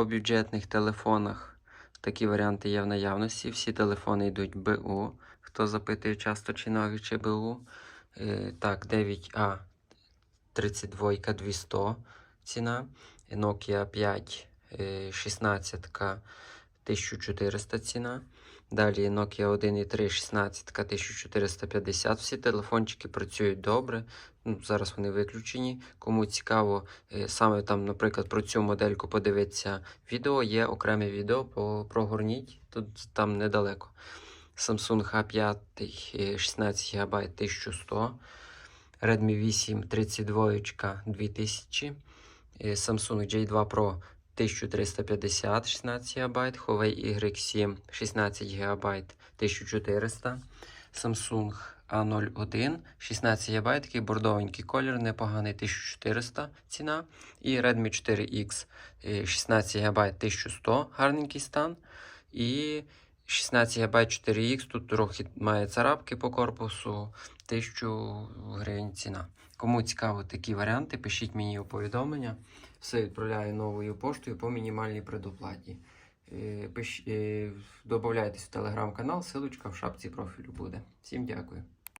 По бюджетних телефонах такі варіанти є в наявності. Всі телефони йдуть БУ. Хто запитує часто чи нові, чи БУ. Е, так, 9А 32 200 ціна. Nokia 5 е, 16 1400 ціна. Далі Nokia 1.3 16 1450. Всі телефончики працюють добре. Ну, зараз вони виключені. Кому цікаво, е, саме там, наприклад, про цю модельку подивитися відео, є окреме відео, прогорніть, тут там недалеко. Samsung A5 е, 16 ГБ 1100. Redmi 8 32 2000. е, Samsung J2 Pro 1350 16 ГБ, Huawei Y7 16 ГБ 1400, Samsung A01 16 ГБ, такий бордовенький колір, непоганий 1400 ціна. І Redmi 4X е, 16 ГБ 1100, гарненький стан. І 16 ГБ 4Х, тут трохи має царапки по корпусу, 1000 гривень ціна. Кому цікаво такі варіанти, пишіть мені у повідомлення. Все відправляю новою поштою по мінімальній предоплаті. Е, е, в телеграм-канал, силочка в шапці профілю буде. Всім дякую.